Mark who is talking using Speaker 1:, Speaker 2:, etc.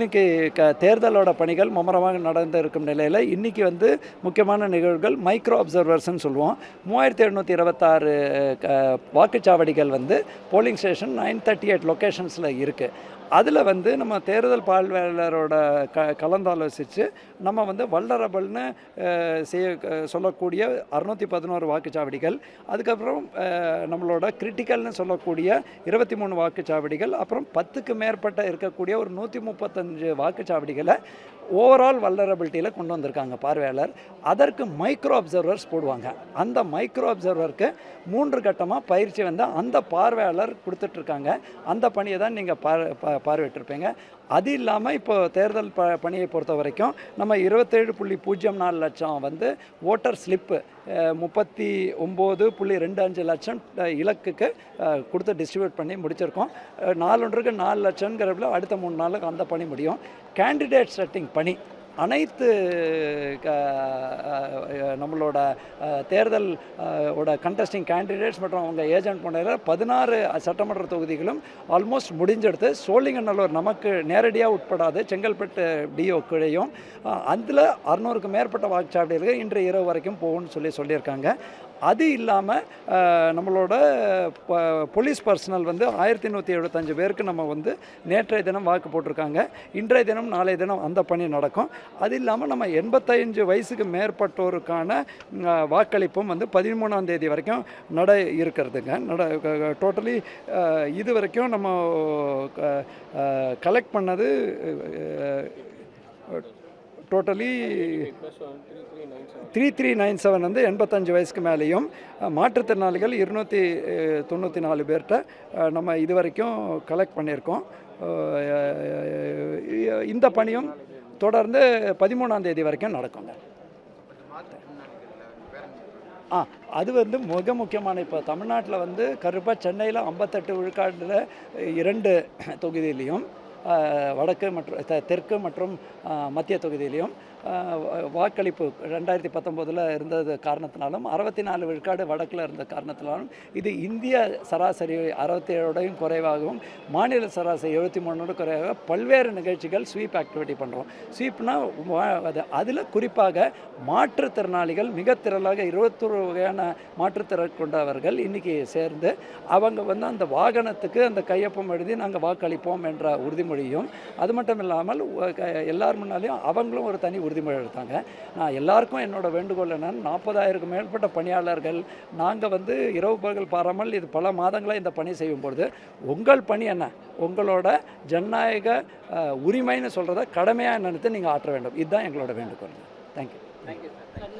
Speaker 1: இன்னைக்கு க தேர்தலோட பணிகள் மும்முரமாக நடந்து இருக்கும் நிலையில் இன்றைக்கி வந்து முக்கியமான நிகழ்வுகள் மைக்ரோ அப்சர்வர்ஸ்னு சொல்லுவோம். மூவாயிரத்தி எழுநூற்றி இருபத்தாறு வாக்குச்சாவடிகள் வந்து polling station nine thirty eight லொக்கேஷன்ஸில் இருக்குது அதில் வந்து நம்ம தேர்தல் பார்வையாளரோட க கலந்தாலோசித்து நம்ம வந்து வல்லரபல்னு செய்ய சொல்லக்கூடிய அறுநூற்றி பதினோரு வாக்குச்சாவடிகள் அதுக்கப்புறம் நம்மளோட கிரிட்டிக்கல்னு சொல்லக்கூடிய இருபத்தி மூணு வாக்குச்சாவடிகள் அப்புறம் பத்துக்கு மேற்பட்ட இருக்கக்கூடிய ஒரு நூற்றி முப்பத்தஞ்சு வாக்குச்சாவடிகளை ஓவரால் வல்லரபிலிட்டியில் கொண்டு வந்திருக்காங்க பார்வையாளர். அதற்கு மைக்ரோ அப்சர்வர்ஸ் போடுவாங்க. அந்த மைக்ரோ அப்சர்வருக்கு மூன்று கட்டமாக பயிற்சி வந்து அந்த பார்வையாளர் கொடுத்துட்ருக்காங்க அந்த பணியை தான் நீங்கள் ப பா- பார்வையிட்டிருப்பீங்க. அது இல்லாமல் இப்போ தேர்தல் ப பணியை பொறுத்த வரைக்கும் நம்ம இருபத்தேழு புள்ளி பூஜ்ஜியம் நாலு லட்சம் வந்து ஓட்டர் ஸ்லிப்பு முப்பத்தி ஒம்பது புள்ளி ரெண்டு அஞ்சு லட்சம் இலக்குக்கு கொடுத்து டிஸ்ட்ரிபியூட் பண்ணி முடிச்சிருக்கோம். அஹ், நாலொன்றுக்கு நாலு லட்சங்கிறதுல அடுத்த மூணு நாளுக்கு அந்த பணி முடியும். கேண்டிடேட் செட்டிங் பணி அனைத்து க- நம்மளோட தேர்தல் ஓட கண்டஸ்டிங் கேண்டிடேட்ஸ் மற்றும் அவங்க ஏஜென்ட் போன்ற பதினாறு சட்டமன்ற தொகுதிகளும் ஆல்மோஸ்ட் முடிஞ்செடுத்து சோழிங்கநல்லூர் நமக்கு நேரடியாக உட்படாது செங்கல்பட்டு டிஓ கிழையும். அதில் அறுநூறுக்கு மேற்பட்ட வாக்குச்சாவடிகள் இன்று இரவு வரைக்கும் போகும்னு சொல்லி சொல்லியிருக்காங்க. அது இல்லாமல் நம்மளோட ப- போலீஸ் பர்சனல் வந்து ஆயிரத்தி நூற்றி எழுபத்தஞ்சு பேருக்கு நம்ம வந்து நேற்றைய தினம் வாக்கு போட்டிருக்காங்க. இன்றைய தினம் நாளைய தினம் அந்த பணி நடக்கும். அது இல்லாமல் நம்ம எண்பத்தஞ்சு வயசுக்கு மேற்பட்ட மேற்பட்டோருக்கான வாக்களிப்பும் வந்து பதிமூணாம் தேதி வரைக்கும் நட இருக்கிறதுங்க. நட டோட்டலி இது வரைக்கும் நம்ம கலெக்ட் பண்ணது totally three three nine seven வந்து எண்பத்தஞ்சு வயசுக்கு மேலேயும் மாற்றுத்திறனாளிகள் இருநூற்றி தொண்ணூற்றி நாலு பேர்கிட்ட நம்ம இது வரைக்கும் கலெக்ட் பண்ணியிருக்கோம். இந்த பணியும் தொடர்ந்து பதிமூணாம் தேதி வரைக்கும் நடக்குங்க. ஆ அது வந்து மிக முக்கியமான இப்போ தமிழ்நாட்டில் வந்து கருப்பாக சென்னையில் ஐம்பத்தெட்டு விழுக்காட்டில் இரண்டு தொகுதியிலையும் வடக்கு மற்றும் தெற்கு மற்றும் மத்திய தொகுதியிலையும் வாக்களிப்பு ரெண்டாயிரத்தி பத்தொம்போதில் இருந்தது காரணத்தினாலும் அறுபத்தி நாலு விழுக்காடு வடக்கில் இருந்த காரணத்தினாலும் இது இந்திய சராசரி அறுபத்தி ஏழோடையும் குறைவாகவும் மாநில சராசரி எழுபத்தி மூணோட குறைவாக பல்வேறு நிகழ்ச்சிகள் ஸ்வீப் ஆக்டிவிட்டி பண்ணுறோம் ஸ்வீப்னா அது அதில் குறிப்பாக மாற்றுத்திறனாளிகள் மிக திரளாக இருபத்தொரு வகையான மாற்றுத்திறன் கொண்டவர்கள் இன்றைக்கி சேர்ந்து அவங்க வந்து அந்த வாகனத்துக்கு அந்த கையொப்பம் எழுதி நாங்கள் வாக்களிப்போம் என்ற உறுதி உறுதிமொழியும் அது மட்டும் இல்லாமல் எல்லார் முன்னாலேயும் அவங்களும் ஒரு தனி உறுதிமொழி எடுத்தாங்க. நான் எல்லாருக்கும் என்னோட வேண்டுகோள் என்னென்னு நாற்பதாயிரக்கும் மேற்பட்ட பணியாளர்கள் நாங்கள் வந்து இரவு பகல் பாராமல் இது பல மாதங்களாக இந்த பணி செய்யும் பொழுது உங்கள் பணி என்ன? உங்களோட ஜனநாயக உரிமைன்னு சொல்கிறத கடமையாக நினைத்து நீங்கள் ஆற்ற வேண்டும். இதுதான் எங்களோட வேண்டுகோள். தேங்க்யூ